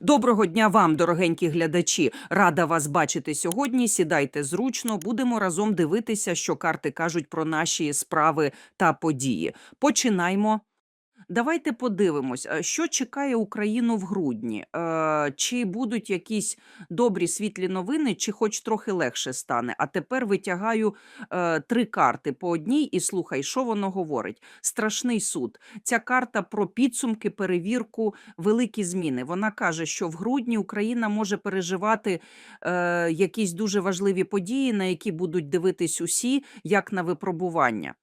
Доброго дня вам, дорогенькі глядачі. Рада вас бачити сьогодні. Сідайте зручно, будемо разом дивитися, що карти кажуть про наші справи та події. Починаймо. Давайте подивимось, що чекає Україну в грудні. Е, Чи будуть якісь добрі світлі новини, чи хоч трохи легше стане. А тепер витягаю е, три карти по одній і слухай, що воно говорить. Страшний суд. Ця карта про підсумки, перевірку, великі зміни. Вона каже, що в грудні Україна може переживати е, якісь дуже важливі події, на які будуть дивитись усі, як на випробування.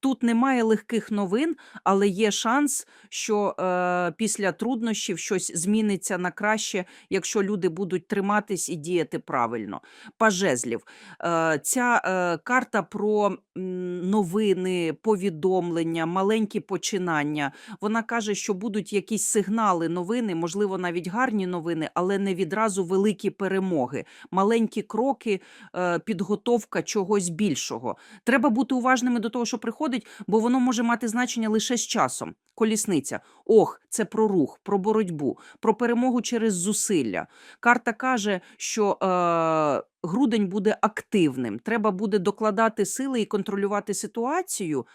Тут немає легких новин, але є шанс, що е, після труднощів щось зміниться на краще, якщо люди будуть триматись і діяти правильно. Пажезлів. Е, ця е, карта про новини, повідомлення, маленькі починання. Вона каже, що будуть якісь сигнали, новини, можливо, навіть гарні новини, але не відразу великі перемоги. Маленькі кроки, е, підготовка чогось більшого. Треба бути уважними до того, що приходить, бо воно може мати значення лише з часом. Колісниця. Ох, це про рух, про боротьбу, про перемогу через зусилля. Карта каже, що е, грудень буде активним. Треба буде докладати сили і контролювати ситуацію.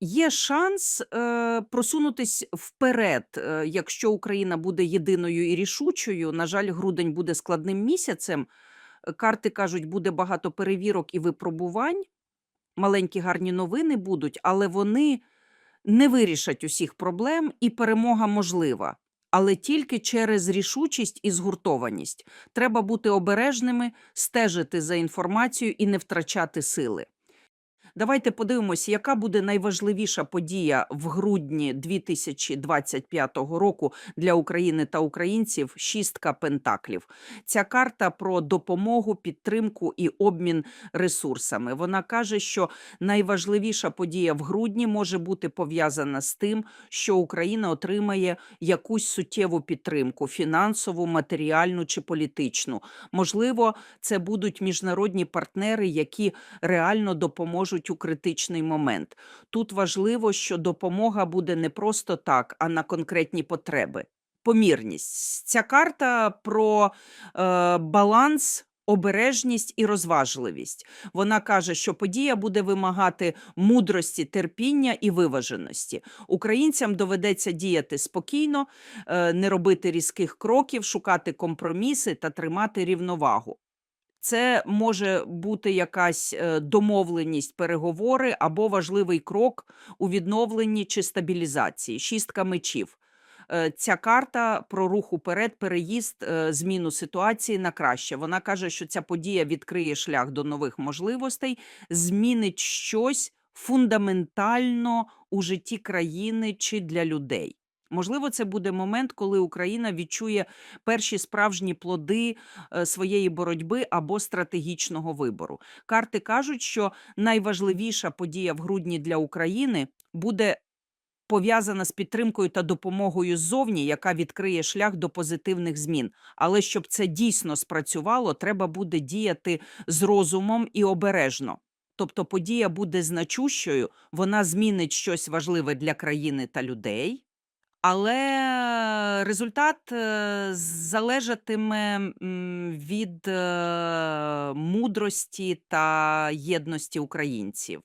Є шанс е, просунутись вперед, е, якщо Україна буде єдиною і рішучою. На жаль, грудень буде складним місяцем. Е, Карти кажуть, буде багато перевірок і випробувань. Маленькі гарні новини будуть, але вони не вирішать усіх проблем, і перемога можлива. Але тільки через рішучість і згуртованість. Треба бути обережними, стежити за інформацією і не втрачати сили. Давайте подивимося, яка буде найважливіша подія в грудні 2025 року для України та українців шістка пентаклів. Ця карта про допомогу, підтримку і обмін ресурсами. Вона каже, що найважливіша подія в грудні може бути пов'язана з тим, що Україна отримає якусь суттєву підтримку фінансову, матеріальну чи політичну. Можливо, це будуть міжнародні партнери, які реально допоможуть у критичний момент. Тут важливо, що допомога буде не просто так, а на конкретні потреби. Помірність. Ця карта про е, баланс. Обережність і розважливість. Вона каже, що подія буде вимагати мудрості, терпіння і виваженості. Українцям доведеться діяти спокійно, е, не робити різких кроків, шукати компроміси та тримати рівновагу. Це може бути якась е, домовленість, переговори або важливий крок у відновленні чи стабілізації. Шістка мечів. Е, Ця карта про рух уперед, переїзд, е, зміну ситуації на краще. Вона каже, що ця подія відкриє шлях до нових можливостей, змінить щось фундаментально у житті країни чи для людей. Можливо, це буде момент, коли Україна відчує перші справжні плоди е, своєї боротьби або стратегічного вибору. Карти кажуть, що найважливіша подія в грудні для України буде пов'язана з підтримкою та допомогою ззовні, яка відкриє шлях до позитивних змін. Але щоб це дійсно спрацювало, треба буде діяти з розумом і обережно. Тобто подія буде значущою, вона змінить щось важливе для країни та людей. Але результат е, залежатиме від е, мудрості та єдності українців.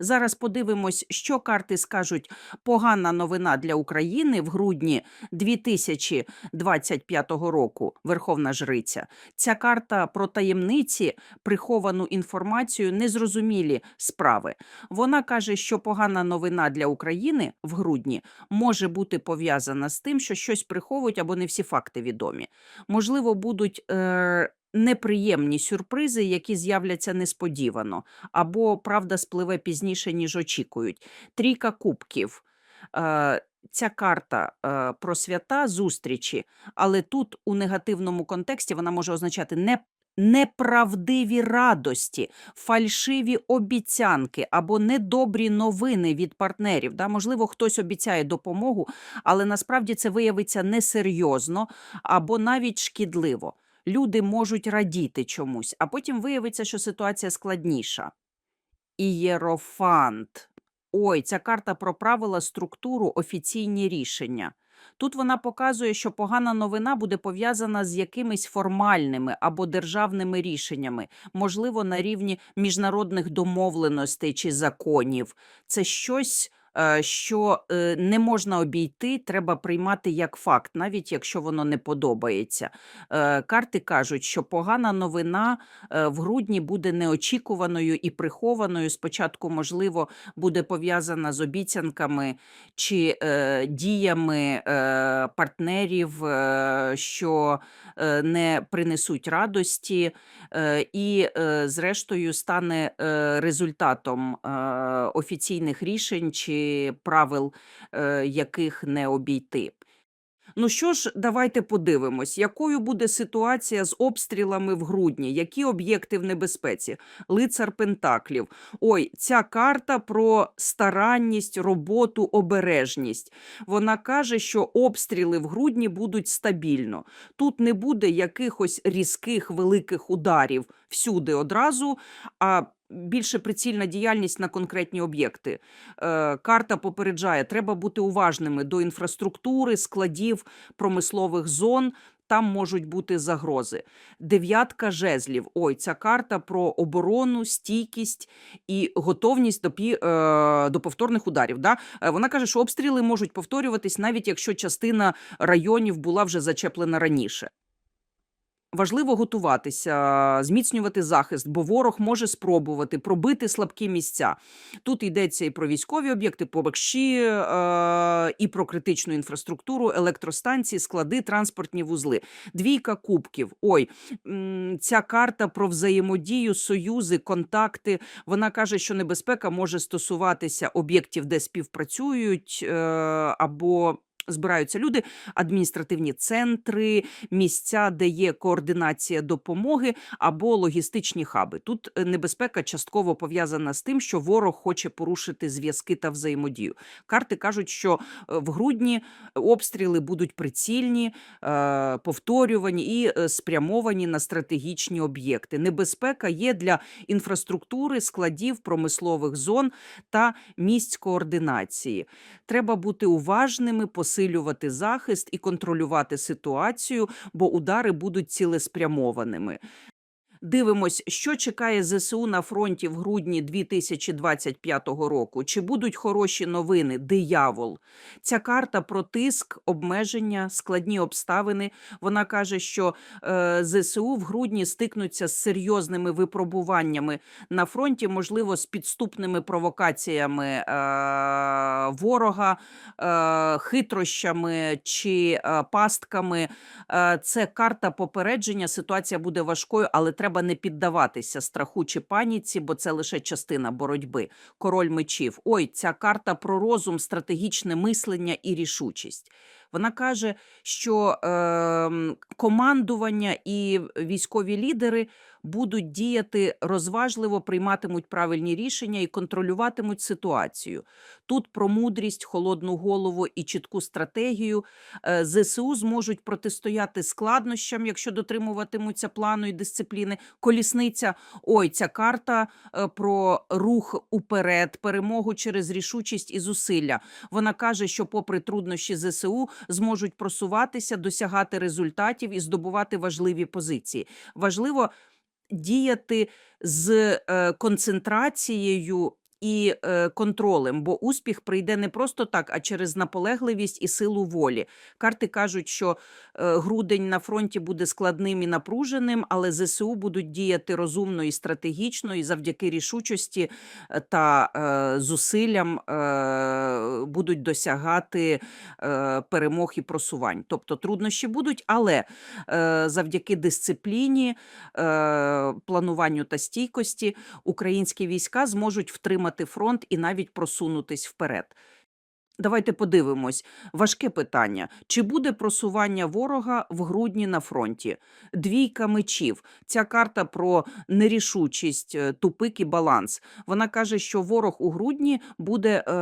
Зараз подивимось, що карти скажуть погана новина для України в грудні 2025 року. Верховна Жриця. Ця карта про таємниці, приховану інформацію, незрозумілі справи. Вона каже, що погана новина для України в грудні може бути пов'язана з тим, що щось приховують або не всі факти відомі. Можливо, будуть. Е- Неприємні сюрпризи, які з'являться несподівано, або правда спливе пізніше, ніж очікують. Трійка кубків. Е, Ця карта е, про свята зустрічі, але тут у негативному контексті вона може означати не. Неправдиві радості, фальшиві обіцянки або недобрі новини від партнерів. Да? Можливо, хтось обіцяє допомогу, але насправді це виявиться несерйозно або навіть шкідливо. Люди можуть радіти чомусь, а потім виявиться, що ситуація складніша. Ієрофант. Ой, ця карта про правила, структуру, офіційні рішення. Тут вона показує, що погана новина буде пов'язана з якимись формальними або державними рішеннями, можливо, на рівні міжнародних домовленостей чи законів. Це щось, е, що е, не можна обійти, треба приймати як факт, навіть якщо воно не подобається. Е, Карти кажуть, що погана новина в грудні буде неочікуваною і прихованою. Спочатку, можливо, буде пов'язана з обіцянками чи діями партнерів, що не принесуть радості, і, зрештою, стане результатом офіційних рішень чи правил, е, яких не обійти. Ну що ж, давайте подивимось, якою буде ситуація з обстрілами в грудні, які об'єкти в небезпеці. Лицар Пентаклів. Ой, ця карта про старанність, роботу, обережність. Вона каже, що обстріли в грудні будуть стабільно. Тут не буде якихось різких великих ударів всюди одразу, а більше прицільна діяльність на конкретні об'єкти. Е, карта попереджає, треба бути уважними до інфраструктури, складів, промислових зон. Там можуть бути загрози. Дев'ятка жезлів. Ой, ця карта про оборону, стійкість і готовність до, пі, е, до повторних ударів. Да? Е, Вона каже, що обстріли можуть повторюватись, навіть якщо частина районів була вже зачеплена раніше. Важливо готуватися, зміцнювати захист, бо ворог може спробувати пробити слабкі місця. Тут йдеться і про військові об'єкти, побекші, е, і про критичну інфраструктуру, електростанції, склади, транспортні вузли. Двійка кубків. Ой, ця карта про взаємодію, союзи, контакти. Вона каже, що небезпека може стосуватися об'єктів, де співпрацюють е, або. Збираються люди, адміністративні центри, місця, де є координація допомоги або логістичні хаби. Тут е, небезпека частково пов'язана з тим, що ворог хоче порушити зв'язки та взаємодію. Карти кажуть, що е, в грудні обстріли будуть прицільні, е, повторювані і е, спрямовані на стратегічні об'єкти. Небезпека є для інфраструктури, складів, промислових зон та місць координації. Треба бути уважними, посилювати захист і контролювати ситуацію, бо удари будуть цілеспрямованими. Дивимось, що чекає ЗСУ на фронті в грудні 2025 року. Чи будуть хороші новини? Диявол. Ця карта про тиск, обмеження, складні обставини. Вона каже, що е, ЗСУ в грудні стикнуться з серйозними випробуваннями на фронті, можливо, з підступними провокаціями е, ворога, е, хитрощами чи е, пастками. Е, це карта попередження. Ситуація буде важкою, але треба не піддаватися страху чи паніці, бо це лише частина боротьби. Король мечів. Ой, ця карта про розум, стратегічне мислення і рішучість. Вона каже, що е, командування і військові лідери будуть діяти розважливо, прийматимуть правильні рішення і контролюватимуть ситуацію. Тут про мудрість, холодну голову і чітку стратегію Е, ЗСУ зможуть протистояти складнощам, якщо дотримуватимуться плану і дисципліни. Колісниця, ой, ця карта е, про рух уперед, перемогу через рішучість і зусилля. Вона каже, що, попри труднощі ЗСУ, зможуть просуватися, досягати результатів і здобувати важливі позиції. Важливо діяти з е, концентрацією. І е, контролем, бо успіх прийде не просто так, а через наполегливість і силу волі. Карти кажуть, що е, грудень на фронті буде складним і напруженим, але ЗСУ будуть діяти розумно і стратегічно, і завдяки рішучості е, та е, зусиллям е, будуть досягати е, перемог і просувань. Тобто труднощі будуть, але е, завдяки дисципліні, е, плануванню та стійкості українські війська зможуть втримати фронт і навіть просунутись вперед. Давайте подивимось. Важке питання: чи буде просування ворога в грудні на фронті? Двійка мечів. Ця карта про нерішучість, е, тупик і баланс. Вона каже, що ворог у грудні буде е,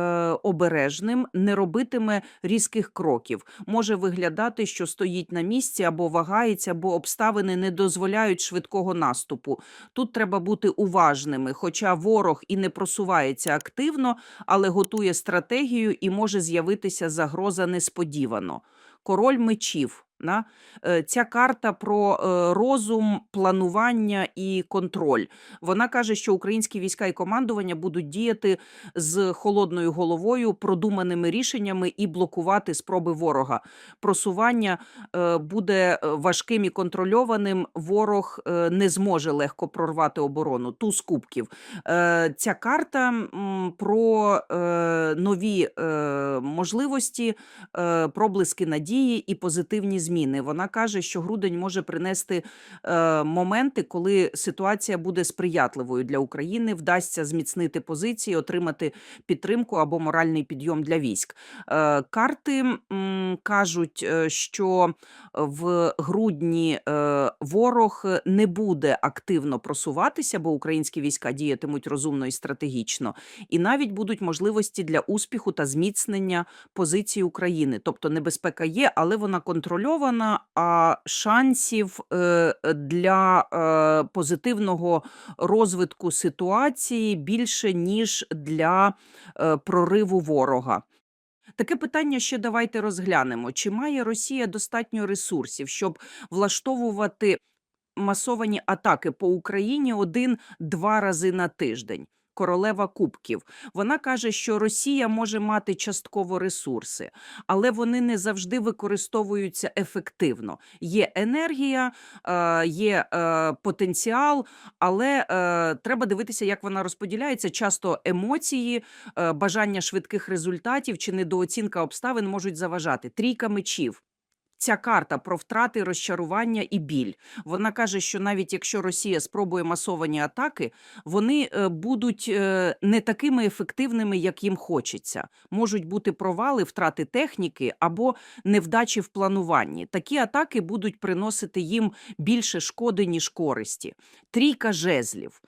обережним, не робитиме різких кроків. Може виглядати, що стоїть на місці або вагається, або обставини не дозволяють швидкого наступу. Тут треба бути уважними, хоча ворог і не просувається активно, але готує стратегію і може може з'явитися загроза несподівано. Король мечів. На? Е, Ця карта про е, розум, планування і контроль. Вона каже, що українські війська і командування будуть діяти з холодною головою, продуманими рішеннями і блокувати спроби ворога. Просування е, буде важким і контрольованим. Ворог не зможе легко прорвати оборону. Туз кубків. Е, Ця карта про нові можливості, проблиски надії і позитивні зміни. Вона каже, що грудень може принести е, моменти, коли ситуація буде сприятливою для України, вдасться зміцнити позиції, отримати підтримку або моральний підйом для військ. Е, Карти м, кажуть, е, що в грудні е, ворог не буде активно просуватися, бо українські війська діятимуть розумно і стратегічно, і навіть будуть можливості для успіху та зміцнення позиції України. Тобто небезпека є, але вона контрольована. А шансів е, для е, позитивного розвитку ситуації більше ніж для е, прориву ворога. Таке питання ще давайте розглянемо: чи має Росія достатньо ресурсів, щоб влаштовувати масовані атаки по Україні один-два рази на тиждень? Королева Кубків. Вона каже, що Росія може мати частково ресурси, але вони не завжди використовуються ефективно. Є енергія, е, є е, потенціал, але е, треба дивитися, як вона розподіляється. Часто емоції, бажання швидких результатів чи недооцінка обставин можуть заважати. Трійка мечів. Ця карта про втрати, розчарування і біль. Вона каже, що навіть якщо Росія спробує масовані атаки, вони е, будуть е, не такими ефективними, як їм хочеться. Можуть бути провали, втрати техніки або невдачі в плануванні. Такі атаки будуть приносити їм більше шкоди, ніж користі. Трійка жезлів.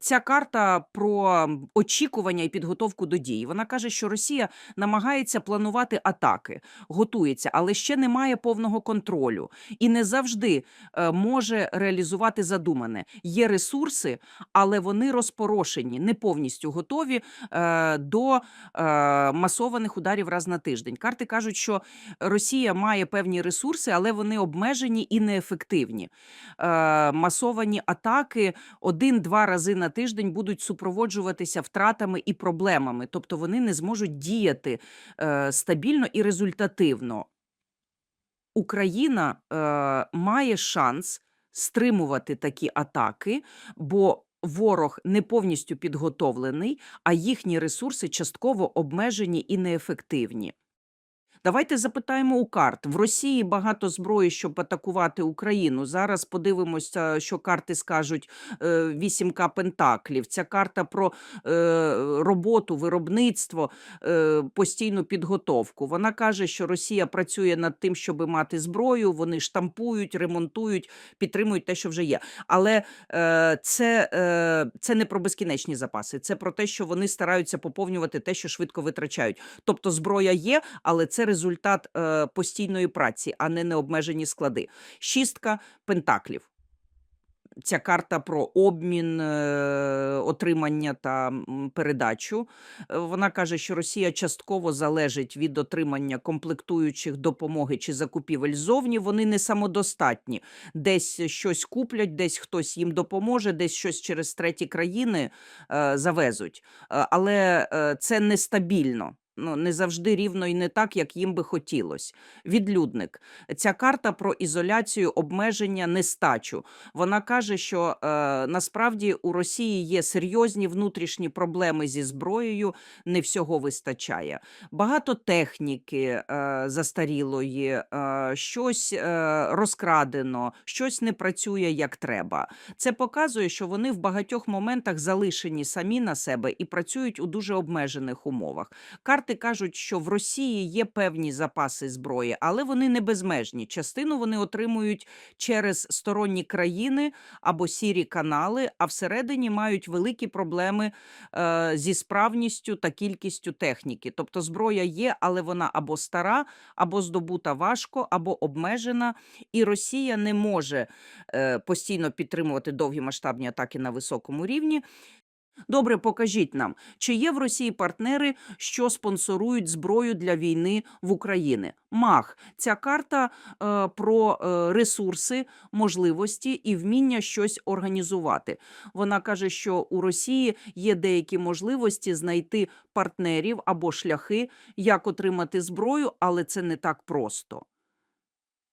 Ця карта про очікування і підготовку до дій. Вона каже, що Росія намагається планувати атаки, готується, але ще не має повного контролю і не завжди е, може реалізувати задумане. Є ресурси, але вони розпорошені, не повністю готові е, до е, масованих ударів раз на тиждень. Карти кажуть, що Росія має певні ресурси, але вони обмежені і неефективні. Масовані атаки один-два рази на тиждень будуть супроводжуватися втратами і проблемами, тобто вони не зможуть діяти стабільно і результативно. Україна е, має шанс стримувати такі атаки, бо ворог не повністю підготовлений, а їхні ресурси частково обмежені і неефективні. Давайте запитаємо у карт. В Росії багато зброї, щоб атакувати Україну. Зараз подивимося, що карти скажуть е, вісімка пентаклів. Ця карта про е, роботу, виробництво, е, постійну підготовку. Вона каже, що Росія працює над тим, щоб мати зброю. Вони штампують, ремонтують, підтримують те, що вже є. Але це, це не про безкінечні запаси. Це про те, що вони стараються поповнювати те, що швидко витрачають. Тобто зброя є, але це результат е, постійної праці, а не необмежені склади. Шістка пентаклів. Ця карта про обмін, е, отримання та передачу. Е, Вона каже, що Росія частково залежить від отримання комплектуючих допомоги чи закупівель зовні. Вони не самодостатні. Десь щось куплять, десь хтось їм допоможе, десь щось через треті країни е, завезуть. Але це нестабільно. Ну, не завжди рівно і не так, як їм би хотілося. Відлюдник. Ця карта про ізоляцію, обмеження, нестачу. Вона каже, що е, насправді у Росії є серйозні внутрішні проблеми зі зброєю, не всього вистачає. Багато техніки е, застарілої, е, щось е, розкрадено, щось не працює як треба. Це показує, що вони в багатьох моментах залишені самі на себе і працюють у дуже обмежених умовах. Карти кажуть, що в Росії є певні запаси зброї, але вони не безмежні. Частину вони отримують через сторонні країни або сірі канали, а всередині мають великі проблеми е, зі справністю та кількістю техніки. Тобто зброя є, але вона або стара, або здобута важко, або обмежена, і Росія не може е, постійно підтримувати довгі масштабні атаки на високому рівні. Добре, покажіть нам, чи є в Росії партнери, що спонсорують зброю для війни в Україні? МАГ ця карта е, про е, ресурси, можливості і вміння щось організувати. Вона каже, що у Росії є деякі можливості знайти партнерів або шляхи, як отримати зброю, але це не так просто.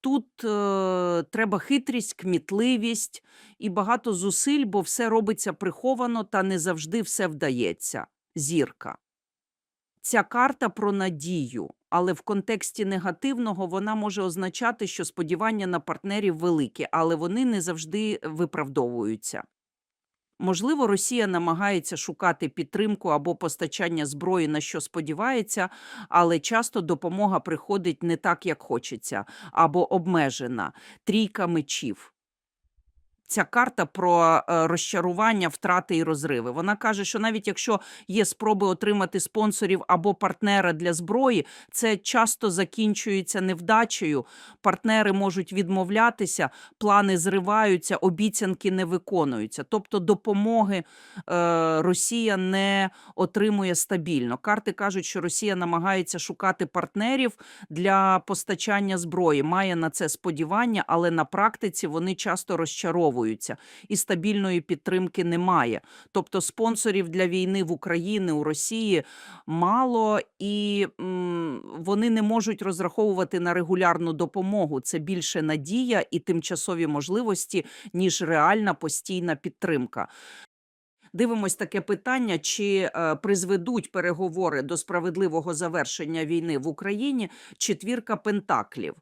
Тут е, треба хитрість, кмітливість і багато зусиль, бо все робиться приховано та не завжди все вдається. Зірка. Ця карта про надію, але в контексті негативного вона може означати, що сподівання на партнерів великі, але вони не завжди виправдовуються. Можливо, Росія намагається шукати підтримку або постачання зброї, на що сподівається, але часто допомога приходить не так, як хочеться, або обмежена. Трійка мечів. Ця карта про е, розчарування, втрати і розриви. Вона каже, що навіть якщо є спроби отримати спонсорів або партнера для зброї, це часто закінчується невдачею. Партнери можуть відмовлятися, плани зриваються, обіцянки не виконуються. Тобто допомоги е, Росія не отримує стабільно. Карти кажуть, що Росія намагається шукати партнерів для постачання зброї, має на це сподівання, але на практиці вони часто розчаровуються і стабільної підтримки немає. Тобто спонсорів для війни в Україні у Росії мало, і м, вони не можуть розраховувати на регулярну допомогу. Це більше надія і тимчасові можливості, ніж реальна постійна підтримка. Дивимось таке питання: чи е, призведуть переговори до справедливого завершення війни в Україні четвірка пентаклів.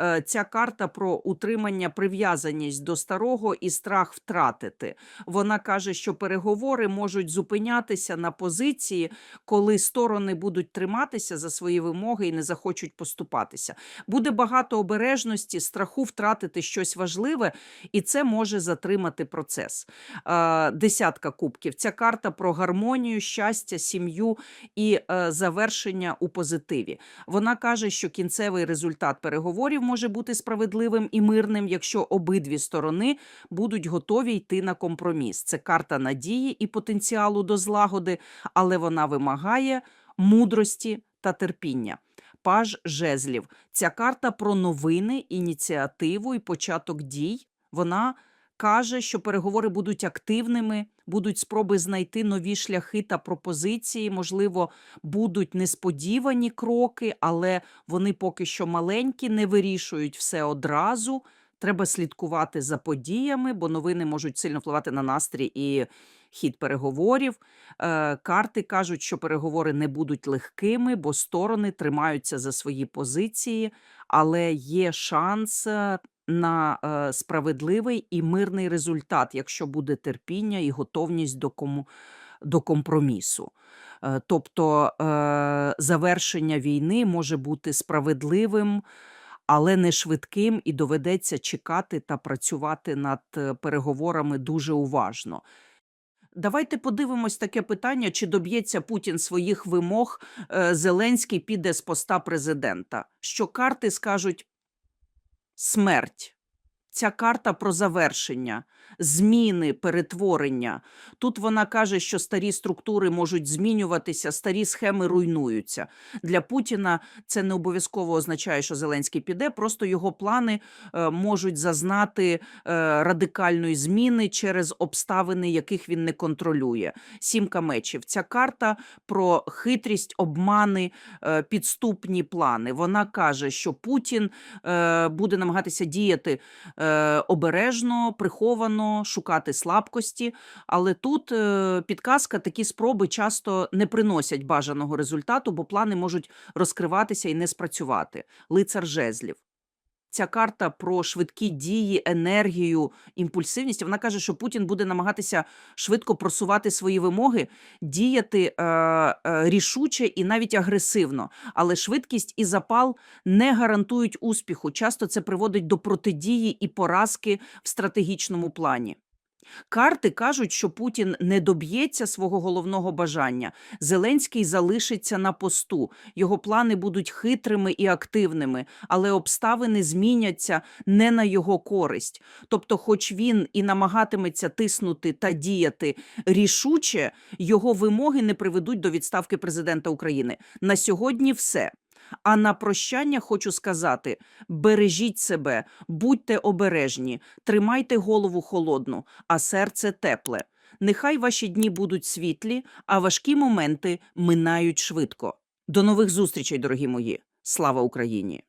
Е, Ця карта про утримання, прив'язаність до старого і страх втратити. Вона каже, що переговори можуть зупинятися на позиції, коли сторони будуть триматися за свої вимоги і не захочуть поступатися. Буде багато обережності, страху втратити щось важливе, і це може затримати процес. Е, Десятка кубків. Ця карта про гармонію, щастя, сім'ю і е, завершення у позитиві. Вона каже, що кінцевий результат переговорів може бути справедливим і мирним, якщо обидві сторони будуть готові йти на компроміс. Це карта надії і потенціалу до злагоди, але вона вимагає мудрості та терпіння. Паж жезлів. Ця карта про новини, ініціативу і початок дій. Вона каже, що переговори будуть активними, будуть спроби знайти нові шляхи та пропозиції. Можливо, будуть несподівані кроки, але вони поки що маленькі, не вирішують все одразу. Треба слідкувати за подіями, бо новини можуть сильно впливати на настрій і хід переговорів. Е, карти кажуть, що переговори не будуть легкими, бо сторони тримаються за свої позиції, але є шанс е, на е, справедливий і мирний результат, якщо буде терпіння і готовність до, кому, до компромісу. Е, Тобто е, завершення війни може бути справедливим, але не швидким, і доведеться чекати та працювати над е, переговорами дуже уважно. Давайте подивимось таке питання: чи доб'ється Путін своїх вимог, Зеленський піде з поста президента. Що карти скажуть смерть. Ця карта про завершення, зміни, перетворення. Тут вона каже, що старі структури можуть змінюватися, старі схеми руйнуються. Для Путіна це не обов'язково означає, що Зеленський піде, просто його плани е, можуть зазнати е, радикальної зміни через обставини, яких він не контролює. Сімка мечів. Ця карта про хитрість, обмани, е, підступні плани. Вона каже, що Путін буде намагатися діяти обережно, приховано, шукати слабкості. Але тут е, підказка, такі спроби часто не приносять бажаного результату, бо плани можуть розкриватися і не спрацювати. Лицар жезлів. Ця карта про швидкі дії, енергію, імпульсивність. Вона каже, що Путін буде намагатися швидко просувати свої вимоги, діяти е, е, рішуче і навіть агресивно. Але швидкість і запал не гарантують успіху. Часто це приводить до протидії і поразки в стратегічному плані. Карти кажуть, що Путін не доб'ється свого головного бажання. Зеленський залишиться на посту. Його плани будуть хитрими і активними, але обставини зміняться не на його користь. Тобто, хоч він і намагатиметься тиснути та діяти рішуче, його вимоги не приведуть до відставки президента України. На сьогодні все. А на прощання хочу сказати: бережіть себе, будьте обережні, тримайте голову холодну, а серце тепле. Нехай ваші дні будуть світлі, а важкі моменти минають швидко. До нових зустрічей, дорогі мої. Слава Україні!